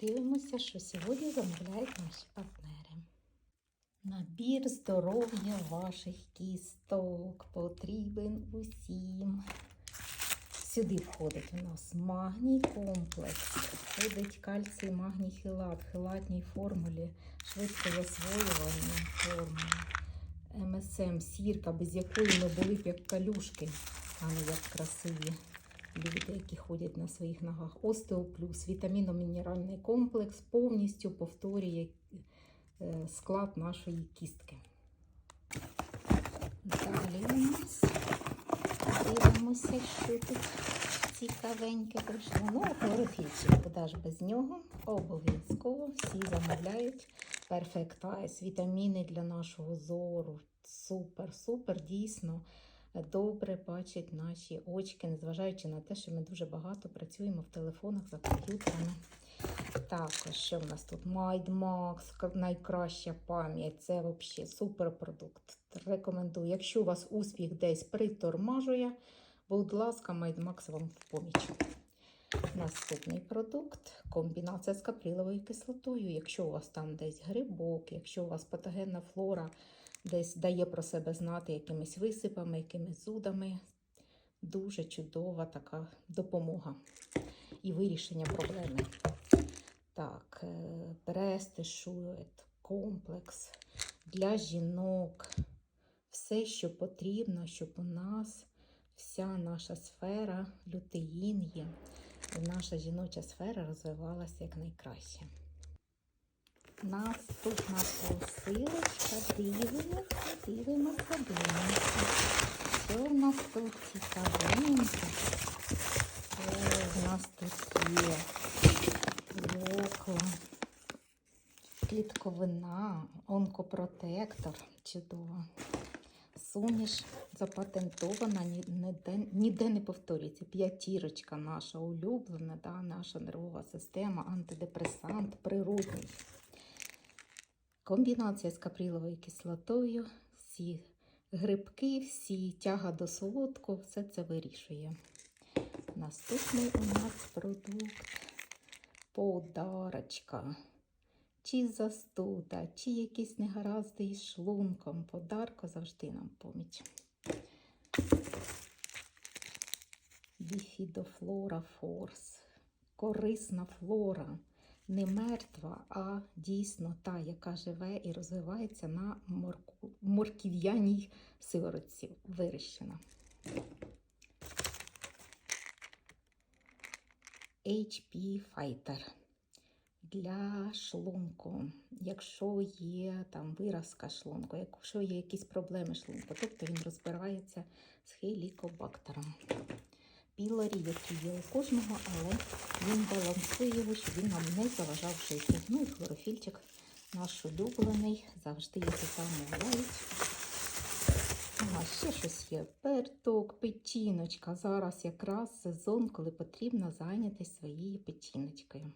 подивимося, що сьогодні замовляють наші партнери. Набір здоров'я ваших кісток потрібен усім. Сюди входить у нас магній комплекс, входить кальцій, магній хілат, в хілатній формулі, швидко засвоювання форми. МСМ, сірка, без якої ми були б як калюшки, а не як красиві люди, які ходять на своїх ногах. Остеоплюс, вітаміно-мінеральний комплекс повністю повторює е, склад нашої кістки. Далі у нас дивимося, що тут цікавеньке прийшло. Ну, хлорофільчик, куди ж без нього. Обов'язково всі замовляють Perfect Eyes, вітаміни для нашого зору. Супер, супер, дійсно добре бачать наші очки, незважаючи на те, що ми дуже багато працюємо в телефонах за комп'ютерами. Також, що в нас тут? Max, найкраща пам'ять. Це взагалі суперпродукт. Рекомендую. Якщо у вас успіх десь притормажує, будь ласка, Max вам в поміч. Наступний продукт комбінація з каприловою кислотою. Якщо у вас там десь грибок, якщо у вас патогенна флора десь дає про себе знати якимись висипами, якимись зудами, дуже чудова така допомога і вирішення проблеми. Так, Брести, Шует, комплекс для жінок. Все, що потрібно, щоб у нас вся наша сфера, лютеїн є, і наша жіноча сфера розвивалася якнайкраще. Наступна посилочка, дивимося, дивимося, дивимося. Що в нас тут цікавеньке? О, в нас тут є локла, клітковина, онкопротектор. Чудово. Суміш запатентована, ніде, ніде не повторюється. П'ятірочка наша улюблена, да, наша нервова система, антидепресант, природний. Комбінація з каприловою кислотою, всі грибки, всі тяга до солодкого, все це вирішує. Наступний у нас продукт подарочка. Чи застуда, чи якісь негаразди із шлунком. Подарко завжди нам поміч. Біфідофлора форс. Корисна флора не мертва, а дійсно та, яка живе і розвивається на морку, морків'яній сиворотці, вирощена. HP Fighter. Для шлунку, якщо є там виразка шлунку, якщо є якісь проблеми шлунку, тобто він розбирається з хелікобактером пілорі, які є у кожного, але він балансує його, щоб він нам не заважав жити. Ну і хлорофільчик наш улюблений, завжди його замовляють. А ще щось є. Перток, печіночка. Зараз якраз сезон, коли потрібно зайнятися своєю печіночкою.